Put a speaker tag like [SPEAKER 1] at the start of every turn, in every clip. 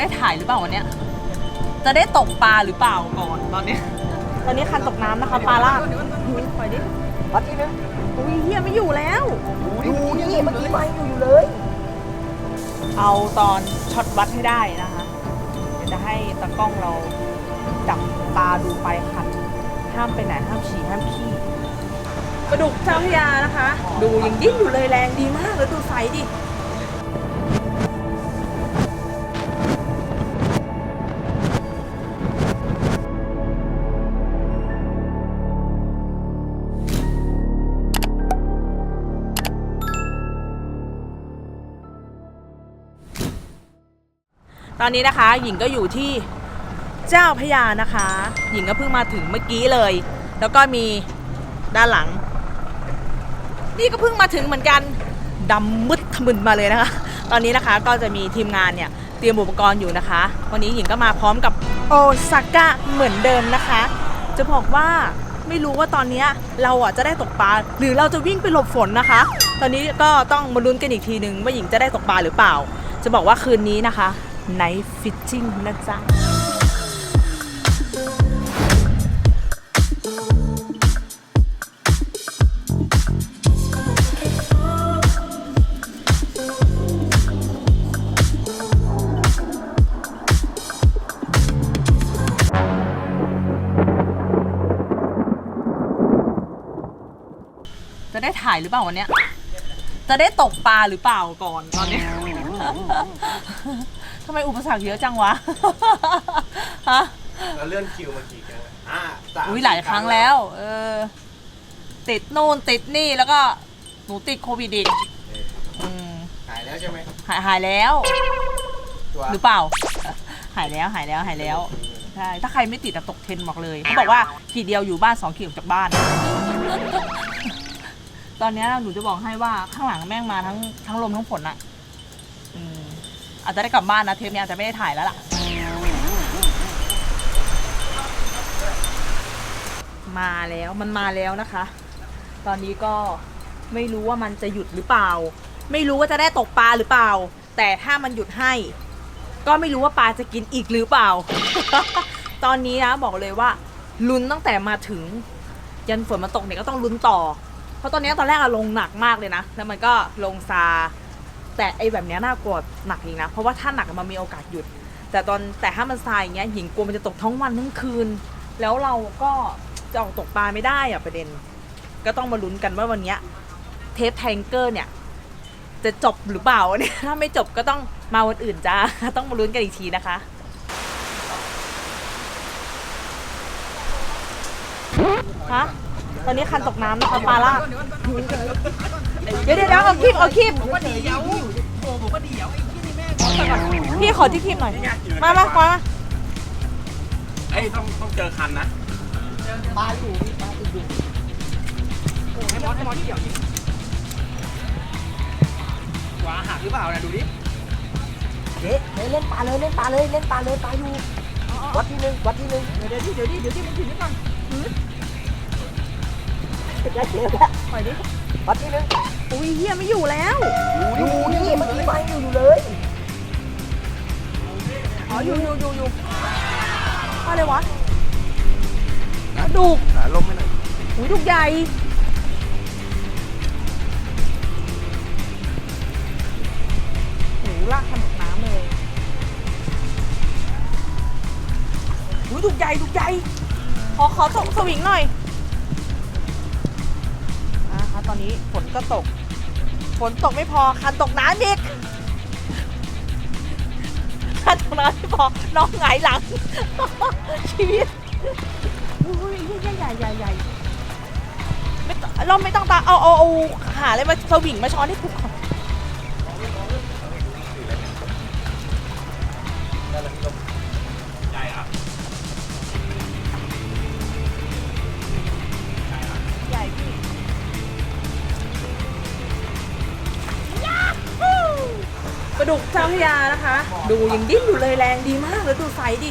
[SPEAKER 1] ได้ถ่ายหรือเปล่าวันเนี้ย จะได้ตกปลาหรือเปล่าก่อนตอนนี้ตอนนี้คันตกน้ำนะคะปลาลากปล่อยดิ
[SPEAKER 2] วัดที่นึง
[SPEAKER 1] อุ้ยเฮียไม่อยู่แล้ว
[SPEAKER 2] ดูนี่เมื่อกี้ไม่อยู่เลย
[SPEAKER 1] เอาตอนช็อตวัดให้ได้นะคะ เดี๋ยวจะให้ตากล้องเราจับตาดูไปคันห้ามไปไหนห้ามฉี่ห้ามขี้ปลาดุกเจ้าพระยานะคะ ดูยังดิ้นอยู่เลยแรงดีมากแล้วดูไซส์ดิ อนนี้นะคะ หญิงก็อยู่ที่เจ้าพระยานะคะ หญิงก็เพิ่งมาถึงเมื่อกี้เลย แล้วก็มีด้านหลัง นี่ก็เพิ่งมาถึงเหมือนกันดำมืดทะมึนมาเลยนะคะ ตอนนี้นะคะก็จะมีทีมงานเนี่ยเตรียมอุปกรณ์อยู่นะคะ วันนี้หญิงก็มาพร้อมกับโอซาก้าเหมือนเดิมนะคะ จะบอกว่าไม่รู้ว่าตอนนี้เราอะจะได้ตกปลาหรือเราจะวิ่งไปหลบฝนนะคะ ตอนนี้ก็ต้องมาลุ้นกันอีกทีหนึ่งว่าหญิงจะได้ตกปลาหรือเปล่า จะบอกว่าคืนนี้นะคะ Night Fishing นะจ๊ะจะได้ถ่ายหรือเปล่าวันเนี้ย จะได้ตกปลาหรือเปล่าก่อนตอนเนี้ย ทำไมอุปสรรคเยอะจังวะ ฮะ
[SPEAKER 3] เราเลื่อนคิวมากี่ครั้งแล้วอ่าสาม
[SPEAKER 1] อุ้ยหลายครั้งแล้ว เออ ติดนู่นติดนี่แล้วก็หนูติดโควิดอีกอืม
[SPEAKER 3] หายแล้วใช่ไหม
[SPEAKER 1] หายหายแล้ว
[SPEAKER 3] ตัว
[SPEAKER 1] หรือเปล่า หายแล้วหายแล้วหายแล้ว ใช่ ถ้าใครไม่ติดอะตกเทรนด์บอกเลย เขาบอกว่าขีดเดียวอยู่บ้านสองขีดออกจากบ้าน ตอนเนี้ยหนูจะบอกให้ว่าข้างหลังแม่งมาทั้งทั้งลมทั้งฝนอะอืม อาจจะได้กลับบ้านนะเทปนี้อาจจะไม่ได้ถ่ายแล้วล่ะ มาแล้วมันมาแล้วนะคะ ตอนนี้ก็ไม่รู้ว่ามันจะหยุดหรือเปล่า ไม่รู้ว่าจะได้ตกปลาหรือเปล่า แต่ถ้ามันหยุดให้ ก็ไม่รู้ว่าปลาจะกินอีกหรือเปล่า ตอนนี้นะบอกเลยว่าลุ้นตั้งแต่มาถึง ยันฝนมาตกเนี่ยก็ต้องลุ้นต่อ เพราะตอนนี้ตอนแรกอะลงหนักมากเลยนะ แล้วมันก็ลงซา แต่ไอ้แบบเนี้ยน่ากลัวหนักอีกนะ เพราะว่าถ้าหนักมันมีโอกาสหยุด แต่ตอนแต่ถ้ามันทรายอย่างเงี้ยหญิงกลัวมันจะตกทั้งวันทั้งคืน แล้วเราก็จะออกตกปลาไม่ได้อะประเด็น ก็ต้องมาลุ้นกันว่าวันเนี้ยเทปแทงเกอร์เนี่ย จะจบหรือเปล่าเนี่ยถ้าไม่จบก็ต้องมาวันอื่นจ้าต้องมาลุ้นกันอีกทีนะคะฮะตอนนี้คันตกน้ำนะคะปลาลาก เดี๋ยวเดี๋ยวเดี๋ยวเอาคีบเอาคีบพี่ขอที่คีบหน่อย มามามามา
[SPEAKER 3] เอ้ยต้องต้องเจอคันนะ
[SPEAKER 2] ขวาหักหรือเปล่านะดูดิเอ๊ะเอ๊ะเล่นปลาเลยเล่นปลาเลยเล่นปลาเลยปลาอยู่วัดที่นึงวัดที่นึง
[SPEAKER 1] เดี๋ยวดิเดี๋ยวดิเดี๋ยวดิมันถึงนี่ก่อน
[SPEAKER 2] ได้เจอแล้ว
[SPEAKER 1] ปล่อยดิ
[SPEAKER 2] วัดที่นึง
[SPEAKER 1] อุ้ยเฮียไม่อยู่แล้ว
[SPEAKER 2] ดูนี่เมื่อกี้ไม่อยู่เลย
[SPEAKER 1] อ๋ออยู่อยู่อยู่อยู่อะไรวะกระดูก
[SPEAKER 3] หาลมไม่หน่อย
[SPEAKER 1] หูดุกใหญ่หูลากขนมน้ำเลยหูดุกใหญ่ดุกใหญ่ขอขอส่งสวิงหน่อยอะคะ ตอนนี้ฝนก็ตก ฝนตกไม่พอคันตกน้ำอีกคันตกน้ำไม่พอน้องหงายหลัง ชีวิตอุ้ยใหญ่ใหญ่ใหญ่ใหญ่ไม่เราไม่ต้องตาเอาเอาเอาหาอะไรมาสวิงมาช้อนให้กูก่อน ดุกเจ้าพยานะคะ ดูยังดิ้นอยู่เลยแรงดีมากเลยดูไซส์ดิ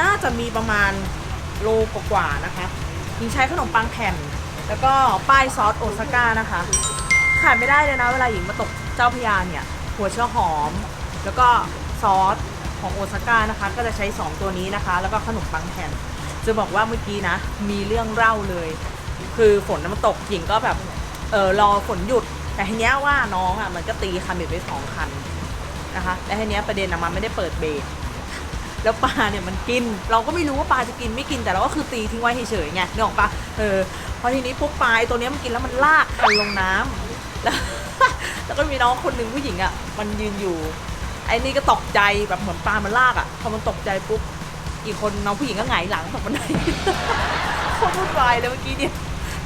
[SPEAKER 1] น่าจะมีประมาณโลกว่าๆนะคะยิงใช้ขนมปังแผ่น แล้วก็ป้ายซอสโอซาก้านะคะ ขาดไม่ได้เลยนะเวลาหญิงมาตกเจ้าพยาเนี่ย หัวเชื้อหอม แล้วก็ซอสของโอซาก้านะคะ ก็จะใช้ 2 ตัวนี้นะคะ แล้วก็ขนมปังแผ่น จะบอกว่าเมื่อกี้นะ มีเรื่องเล่าเลย คือฝนน่ะมันตกหญิงก็แบบ เออรอฝนหยุด แต่ทีเนี้ยว่าน้องอะมันก็ตีคันเบ็ดไปสองคันนะคะแต่ทีเนี้ยประเด็นอะมันไม่ได้เปิดเบรกแล้วปลาเนี่ยมันกิน เราก็ไม่รู้ว่าปลาจะกินไม่กินแต่เราก็คือตีทิ้งไว้เฉยๆไงนึกออกปะเออพอทีนี้ปุ๊บปลาตัวเนี้ยมันกินแล้วมันลากคันลงน้ำแล้วแล้วก็มีน้องคนหนึ่งผู้หญิงอะมันยืนอยู่ไอ้นี่ก็ตกใจแบบเหมือนปลามันลากอะพอมันตกใจปุ๊บอีกคนน้องผู้หญิงก็หงายหลังตกบันไดโคตรวุ่นวายเลยเมื่อกี้เนี่ย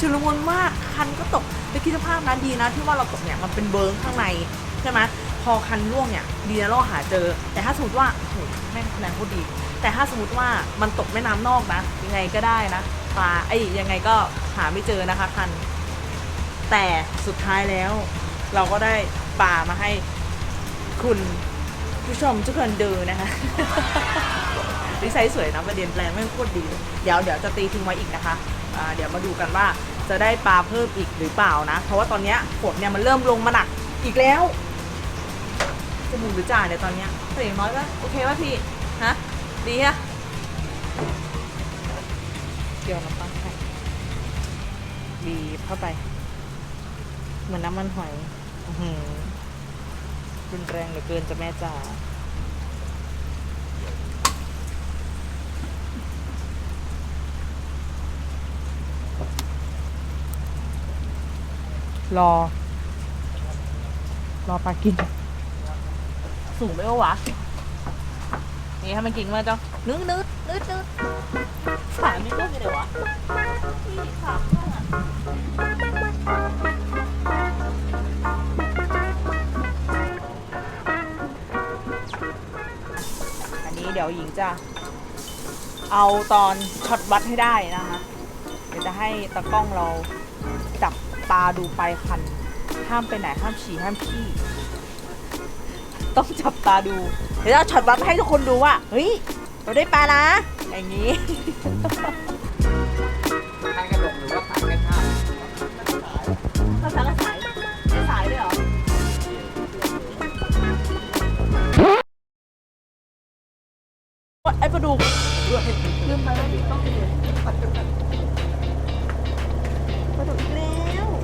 [SPEAKER 1] ชุลมุนมากคันก็ตกไปคิดสภาพนั้นดีนะ ที่ว่าเราตกเนี่ยมันเป็นเบิร์ข้างในใช่ไหมพอคันร่วงเนี่ยดีนะเราหาเจอ แต่ถ้าสมมติว่าโอ้โหแม่งคะแนนโคตรดี แต่ถ้าสมมติว่ามันตกแม่น้ำนอกนะ ยังไงก็ได้นะปลาไอ้ยังไงก็หาไม่เจอนะคะคัน แต่สุดท้ายแล้ว เราก็ได้ปลามาให้คุณผู้ชมทุกคนดูนะคะดีไซน์สวยนะประเด็นแปลงไม่งโคตรดี เดี๋ยวเดี๋ยวจะตีทิ้งไว้อีกนะคะ เดี๋ยวมาดูกันว่าจะได้ปลาเพิ่มอีกหรือเปล่านะ เพราะว่าตอนนี้ฝนเนี่ยมันเริ่มลงมาหนักอีกแล้วจะบุญหรือจ่าเนี่ยตอนเนี้ยแต่อย่างน้อยก็โอเคป่ะพี่ฮะดีฮะเดี๋ยวน้ำปลาให้บีบเข้าไป เหมือนน้ำมันหอย อือรุนแรงเหลือเกินจะแม่จ๋า รอ รอปลากิน สูงไหมวะ นี่ให้มันกินมาจ้ะนึดนึดนึดนึดสามนี่ลูกอยู่ไหนวะนี่สาข้างอะอันนี้เดี๋ยวหญิงจะ เอาตอนช็อตวัดให้ได้นะคะ เดี๋ยวจะให้ตากล้องเรา จับตาดูปลายคัน ห้ามไปไหนห้ามฉี่ห้ามขี้ ต้องจับตาดู เดี๋ยวจะเอาช็อตวัดให้ทุกคนดูว่า เฮ้ย เราได้ปลานะ อย่างนี้
[SPEAKER 2] ทางกระดกหรือว่าทางกระชาก
[SPEAKER 1] ภาษากระสายไม่สายด้วยเหรอ ไอ้ปลาดุกลืมไปว่าต้องเรียน ปลาดุกอีกแล้ว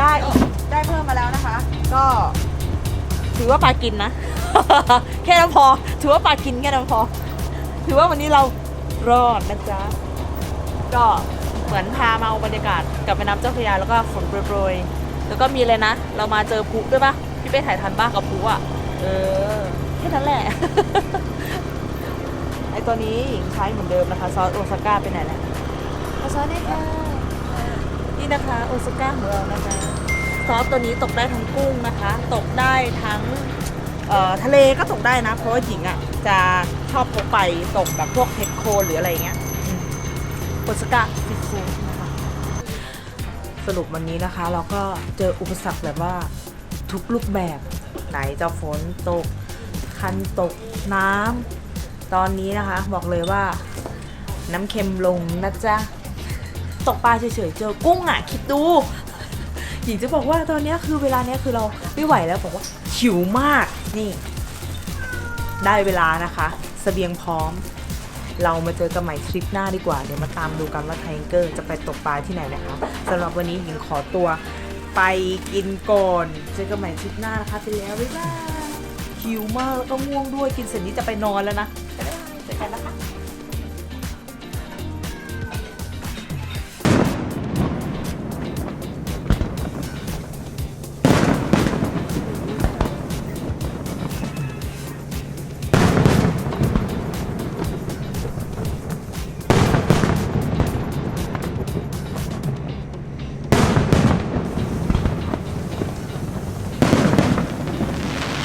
[SPEAKER 1] ได้อีกได้เพิ่มมาแล้วนะคะ ก็ ถือว่าปลากินนะ แค่นั้นพอ ถือว่าปลากินแค่นั้นพอ ถือว่าวันนี้เรารอดนะจ๊ะ ก็เหมือนพามาเอาบรรยากาศกับแม่น้ำเจ้าพระยาแล้วก็ฝนโปรยๆ แล้วก็มีเลยนะ เรามาเจอพุด้วยปะพี่เป้ถ่ายทันบ้ากับพุอะ เออ แค่นั้นแหละ ไอตัวนี้หญิงใช้เหมือนเดิมนะคะ ซอสโอซาก้าไปไหนแล้วเอซอสนี่ค่ะ นะคะโอซาก้าของเรานะคะซอสตัวนี้ตกได้ทั้งกุ้งนะคะ ตกได้ทั้งทะเลก็ตกได้นะ เพราะว่าหญิงอะจะชอบพกไปตกแบบพวกเห็ดโคนหรืออะไรเงี้ยโอซาก้าซีฟู้ดนะคะสรุปวันนี้นะคะ เราก็เจออุปสรรคแบบว่าทุกรูปแบบไหนจะฝนตก คันตกน้ำตอนนี้นะคะ บอกเลยว่าน้ำเค็มลงนะจ๊ะ ตกปลาเฉยๆเจอกุ้งอะคิดดูหญิงจะบอกว่าตอนนี้คือเวลาเนี้ยคือเราไม่ไหวแล้วบอกว่าหิวมากนี่ ได้เวลานะคะสเสบียงพร้อม เรามาเจอกันใหม่ทริปหน้าดีกว่า เดี๋ยวมาตามดูกันว่าไทเกอร์จะไปตกปลาที่ไหนนะคะสำหรับวันนี้หญิงขอตัวไปกินก่อนเจอกันใหม่ทริปหน้านะคะไปแล้วบ๊ายบายหิวมากแล้วก็ง่วงด้วยกินเสร็จนี้จะไปนอนแล้วนะเจอกันนะคะ